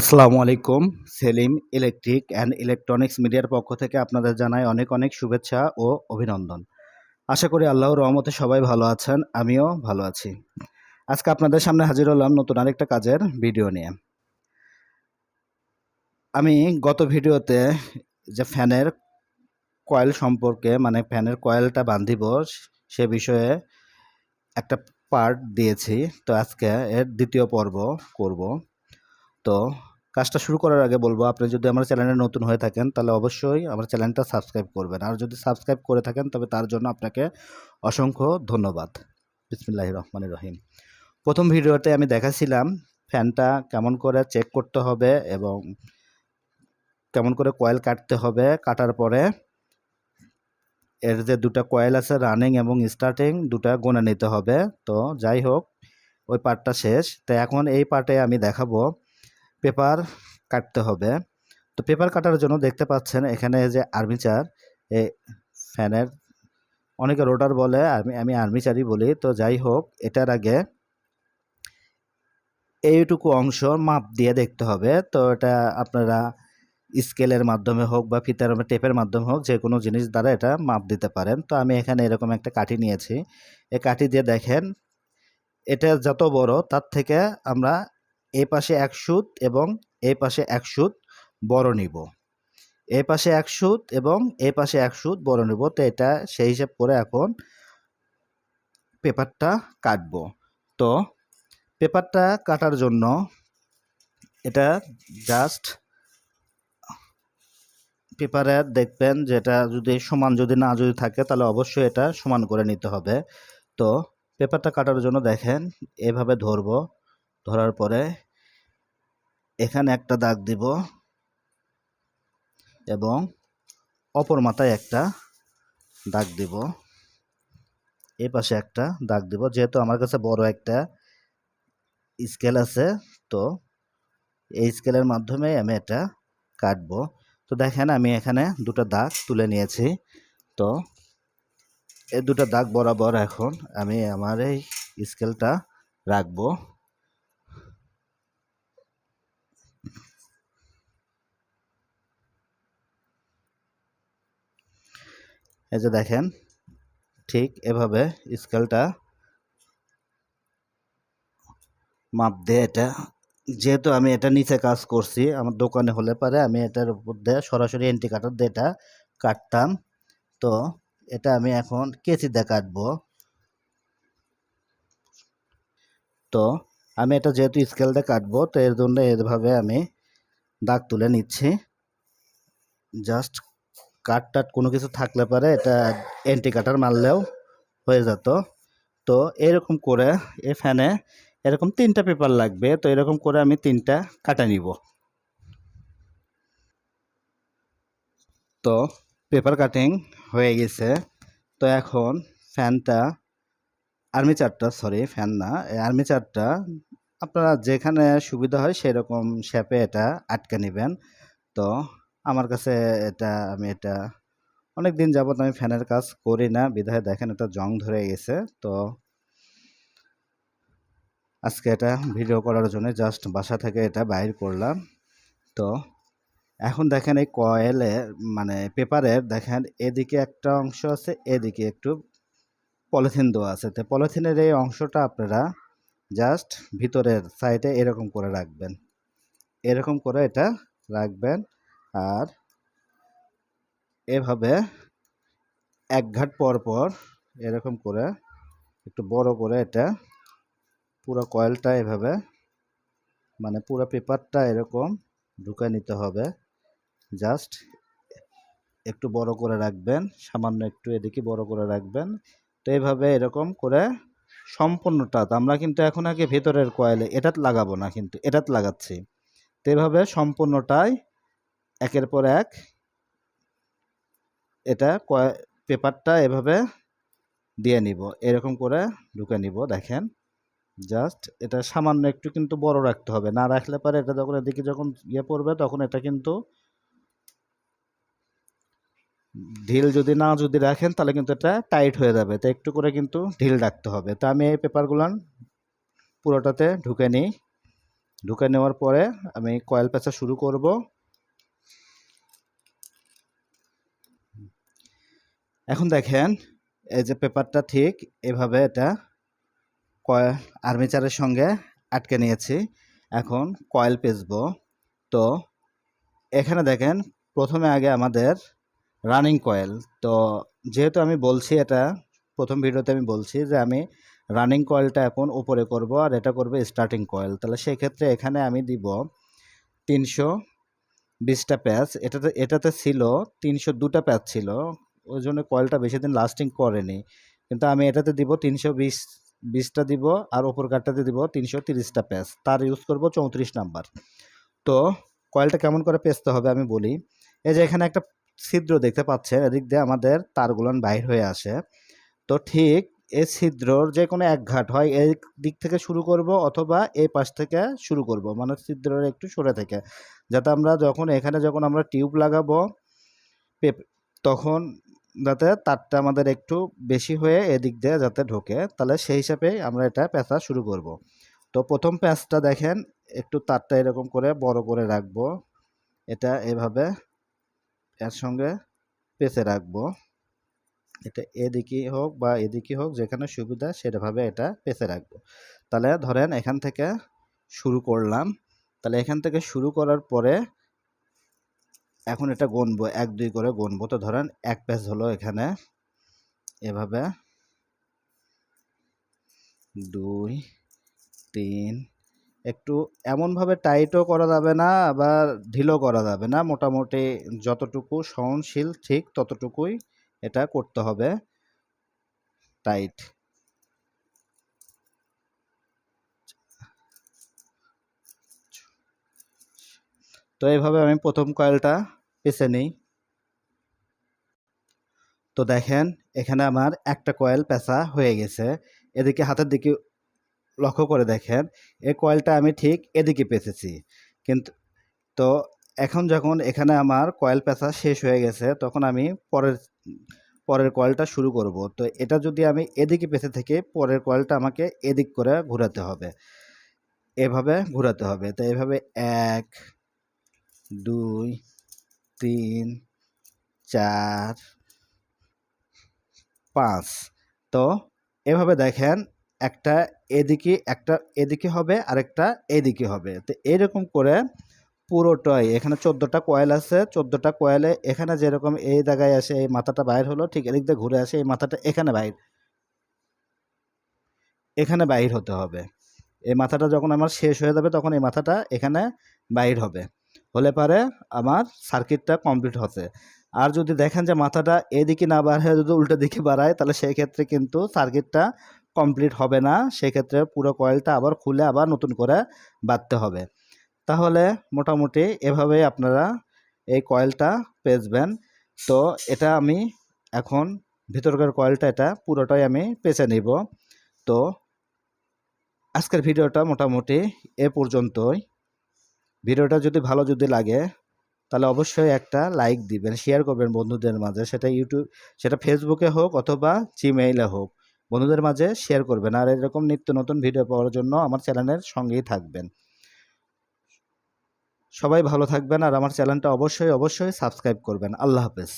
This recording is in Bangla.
আসসালামু আলাইকুম, সেলিম ইলেকট্রিক অ্যান্ড ইলেকট্রনিক্স মিডিয়ার পক্ষ থেকে আপনাদের জানাই অনেক অনেক শুভেচ্ছা ও অভিনন্দন। আশা করি আল্লাহর রহমতে সবাই ভালো আছেন, আমিও ভালো আছি। আজকে আপনাদের সামনে হাজির হলাম নতুন আরেকটা কাজের ভিডিও নিয়ে। আমি গত ভিডিওতে যে ফ্যানের কয়েল সম্পর্কে মানে ফ্যানের কয়েলটা বান্ধিব, সে বিষয়ে একটা পার্ট দিয়েছি। তো আজকে এর দ্বিতীয় পর্ব করব। তো কাজটা শুরু করার আগে বলব, আপনি যদি আমার চ্যানেলে নতুন হয়ে থাকেন, তাহলে অবশ্যই আমার চ্যানেলটা সাবস্ক্রাইব করবেন। আর যদি সাবস্ক্রাইব করে থাকেন, তবে তার জন্য আপনাকে অসংখ্য ধন্যবাদ। বিসমিল্লাহ রহমান রহিম। প্রথম ভিডিওতে আমি দেখাছিলাম ফ্যানটা কেমন করে চেক করতে হবে এবং কেমন করে কয়েল কাটতে হবে। কাটার পরে এর যে দুটো কয়েল আছে রানিং এবং স্টার্টিং দুটা গোনা নিতে হবে। তো যাই হোক, ওই পার্টটা শেষ। তো এখন এই পার্টে আমি দেখাবো পেপার কাটতে হবে। তো পেপার কাটার জন্য দেখতে পাচ্ছেন এখানে যে আর্মিচার এ ফ্যানের অনেকে রোটার বলে, আমি আমি আর্মিচারই বলি। তো যাই হোক, এটার আগে এইটুকু অংশ মাপ দিয়ে দেখতে হবে। তো এটা আপনারা স্কেলের মাধ্যমে হোক বা ফিতার টেপের মাধ্যমে হোক যে কোনো জিনিস দ্বারা এটা মাপ দিতে পারেন। তো আমি এখানে এরকম একটা কাঠি নিয়েছি। এই কাঠি দিয়ে দেখেন, এটা যত বড়, তার থেকে আমরা এই পাশে এক সুত এবং এই পাশে এক সুত বড় নিব। এই পাশে এক সুত এবং এই পাশে এক সুত বড় নিব। তো এটা সেই হিসাব করে এখন পেপারটা কাটবো। তো পেপারটা কাটার জন্য এটা জাস্ট পেপারে দেখবেন যেটা যদি সমান যদি না যদি থাকে তাহলে অবশ্যই এটা সমান করে নিতে হবে। তো পেপারটা কাটার জন্য দেখেন এভাবে ধরবো। ধরার পরে এখানে একটা দাগ দিব এবং অপর মাথায় একটা দাগ দিব। এই পাশে একটা দাগ দিব। যেহেতু আমার কাছে বড় একটা স্কেল আছে, তো এই স্কেলের মাধ্যমে আমি এটা কাটবো। তো দেখেন, আমি এখানে দুটো দাগ তুলে নিয়েছি। তো এই দুটো দাগ বরাবর এখন আমি আমার এই স্কেলটা রাখব। এই যে দেখেন, ঠিক এভাবে স্কেলটা মাপ দিয়ে এটা, যেহেতু আমি এটা নিচে কাজ করছি, আমার দোকানে হলে পারে আমি এটার উপর দিয়ে সরাসরি এন্টি কাটার দিয়ে এটা কাটতাম। তো এটা আমি এখন কেচি দিয়ে কাটবো। তো আমি এটা যেহেতু স্কেল দিয়ে কাটবো, তো এর জন্য এভাবে আমি দাগ তুলে নিচ্ছি। জাস্ট কাট টাট কোনো কিছু থাকলে পারে, এটা অ্যান্টি কাটার মারলেও হয়ে যেত। তো এরকম করে এ ফ্যানে এরকম তিনটা পেপার লাগবে, তো এরকম করে আমি তিনটা কাটা নিব। তো পেপার কাটিং হয়ে গেছে। তো এখন ফ্যানটা আর্মি চারটা সরি ফ্যান না, এই আর্মিচারটা আপনারা যেখানে সুবিধা হয় সেরকম শেপে এটা আটকে নেবেন। তো আমার কাছে এটা, আমি এটা অনেক দিন যাবত আমি ফ্যানের কাজ করি না। বিধায় দেখেন এটা জং ধরে গেছে, তো আজকে এটা ভিডিও করার জন্য জাস্ট বাসা থেকে এটা বাইর করলাম। তো এখন দেখেন এই কয়েলে মানে পেপারের দেখেন এদিকে একটা অংশ আছে, এদিকে একটু পলিথিন দেওয়া আছে। তো পলিথিনের এই অংশটা আপনারা জাস্ট ভিতরের সাইডে এরকম করে রাখবেন। এরকম করে এটা রাখবেন। আর এভাবে এক ঘাট পর পর এরকম করে, একটু বড় করে এটা পুরো কয়েলটা এভাবে মানে পুরো পেপারটা এরকম ঢুকে নিতে হবে। জাস্ট একটু বড় করে রাখবেন, সামান্য একটু এদিকে বড় করে রাখবেন। তো এইভাবে এরকম করে সম্পূর্ণটা আমরা কিন্তু এখন আগে ভেতরের কয়েলে এটাত লাগাবো না কিন্তু, এটাত লাগাচ্ছি। তো এভাবে সম্পূর্ণটাই একের পর এক, এটা পেপারটা এভাবে দিয়ে নিব, এরকম করে ঢুকে নিব, দেখেন। জাস্ট এটা সামান্য একটু কিন্তু বড় রাখতে হবে, না রাখলে পরে এটা যখন এদিকে যখন ইয়ে পড়বে তখন এটা কিন্তু ঢিল যদি না যদি রাখেন তাহলে কিন্তু এটা টাইট হয়ে যাবে, তো একটু করে কিন্তু ঢিল রাখতে হবে। তো আমি এই পেপারগুলান পুরোটাতে ঢুকে নিই। ঢুকে নেওয়ার পরে আমি কয়েল পেঁচা শুরু করব। এখন দেখেন, এই যে পেপারটা ঠিক, এভাবে এটা আর্মিচারের সঙ্গে আটকে নিয়েছি। এখন কয়েল পেঁচব। তো এখানে দেখেন, প্রথমে আগে আমাদের রানিং কয়েল। তো যেহেতু আমি বলছি এটা, প্রথম ভিডিওতে আমি বলছি যে আমি রানিং কয়েলটা এখন উপরে করব আর এটা করবে স্টার্টিং কয়েল। তাহলে সেই ক্ষেত্রে এখানে আমি দিব তিনশো বিশটা প্যাচ। এটাতে এটাতে ছিল তিনশো দুটা প্যাচ ছিল। ওই জন্য কয়েলটা বেশি দিন লাস্টিং করেনি। কিন্তু আমি এটাতে দিব তিনশো বিশ, বিশটা দিব আর ওপর কাটটাতে দিব তিনশো তিরিশটা প্যাচ তার ইউজ করব চৌত্রিশ নাম্বার। তো কয়েলটা কেমন করে পেঁচতে হবে আমি বলি। এই যে এখানে একটা ছিদ্র দেখতে পাচ্ছেন, এদিক দিয়ে আমাদের তারগুলোন বাইর হয়ে আসে। তো ঠিক এই ছিদ্রর যে কোনো এক ঘাট হয়, এই দিক থেকে শুরু করব অথবা এই পাশ থেকে শুরু করব মানে ছিদ্রের একটু সরে থেকে। যাতে আমরা যখন এখানে যখন আমরা টিউব লাগাবো তখন যাতে তারটা আমাদের একটু বেশি হয়ে এদিক দিয়ে যাতে ঢোকে, তাহলে সেই হিসাবেই আমরা এটা পেঁচা শুরু করব। তো প্রথম প্যাঁচটা দেখেন, একটু তারটা এরকম করে বড় করে রাখব। এটা এভাবে এর সঙ্গে পেঁচে রাখব। এটা এদিকে হোক বা এদিকে হোক, যেখানে সুবিধা সেটাভাবে এটা পেঁচে রাখব। তাহলে ধরেন এখান থেকে শুরু করলাম। তাহলে এখান থেকে শুরু করার পরে এখন এটা গুনবো, এক, দুই করে গুনবো। তো ধরেন এক প্যাচ হলো এখানে এভাবে দুই, তিন, একটু এমনভাবে টাইটও করা যাবে না, আবার ঢিলও করা যাবে না। মোটামুটি যতটুকু সহনশীল, ঠিক ততটুকুই এটা করতে হবে। টাইট। তো এইভাবে আমি প্রথম কয়েলটা পেছে নিই। তো দেখেন, এখানে আমার একটা কয়েল পেঁচা হয়ে গেছে। এদিকে হাতের দিকে লক্ষ্য করে দেখেন এই কয়েলটা আমি ঠিক এদিকে পেঁচেছি। কিন্তু, তো এখন যখন এখানে আমার কয়েল পেঁচা শেষ হয়ে গেছে, তখন আমি পরের পরের কয়েলটা শুরু করব। তো এটা যদি আমি এদিকে পেঁচে থেকে পরের কয়েলটা আমাকে এদিক করে ঘোরাতে হবে। এভাবে ঘোরাতে হবে। তো এভাবে এক, দুই তিন, চার, পাঁচ। তো এভাবে দেখেন, একটা এদিকে একটা এদিকে হবে, আরেকটা এদিকে হবে। তো এরকম করে পুরোটাই, এখানে চোদ্দোটা কয়েল আছে, চোদ্দোটা কয়েলে এখানে যেরকম এই জায়গায় আসে, এই মাথাটা বাইর হলো, ঠিক এদিক দিয়ে ঘুরে আসে, এই মাথাটা এখানে বাইর এখানে বাইর হতে হবে। এই মাথাটা যখন আমার শেষ হয়ে যাবে, তখন এই মাথাটা এখানে বাইর হবে। হলে পারে আমার সার্কিটটা কমপ্লিট হচ্ছে আর যদি দেখেন যে মাথাটা এদিকে না বাড়ায় যদি উল্টো দিকে বাড়ায়, তাহলে সেই ক্ষেত্রে কিন্তু সার্কিটটা কমপ্লিট হবে না। সেক্ষেত্রে পুরো কয়েলটা আবার খুলে আবার নতুন করে বাঁধতে হবে। তাহলে মোটামুটি এভাবেই আপনারা এই কয়েলটা পেঁচবেন। তো এটা আমি এখন ভিতরকার কয়েলটা এটা পুরোটাই আমি পেঁচে নিব। তো আজকের ভিডিওটা মোটামুটি এ পর্যন্তই। ভিডিওটা যদি ভালো যদি লাগে, তাহলে অবশ্যই একটা লাইক দিবেন শেয়ার করবেন বন্ধুদের মাঝে। সেটা ইউটিউব সেটা ফেসবুকে হোক অথবা জিমেইলে হোক। বন্ধুদের মাঝে শেয়ার করবেন। আর এরকম নিত্য নতুন ভিডিও পাওয়ার জন্য আমার চ্যানেলের সঙ্গেই থাকবেন। সবাই ভালো থাকবেন আর আমার চ্যানেলটা অবশ্যই অবশ্যই সাবস্ক্রাইব করবেন। আল্লাহ হাফেজ।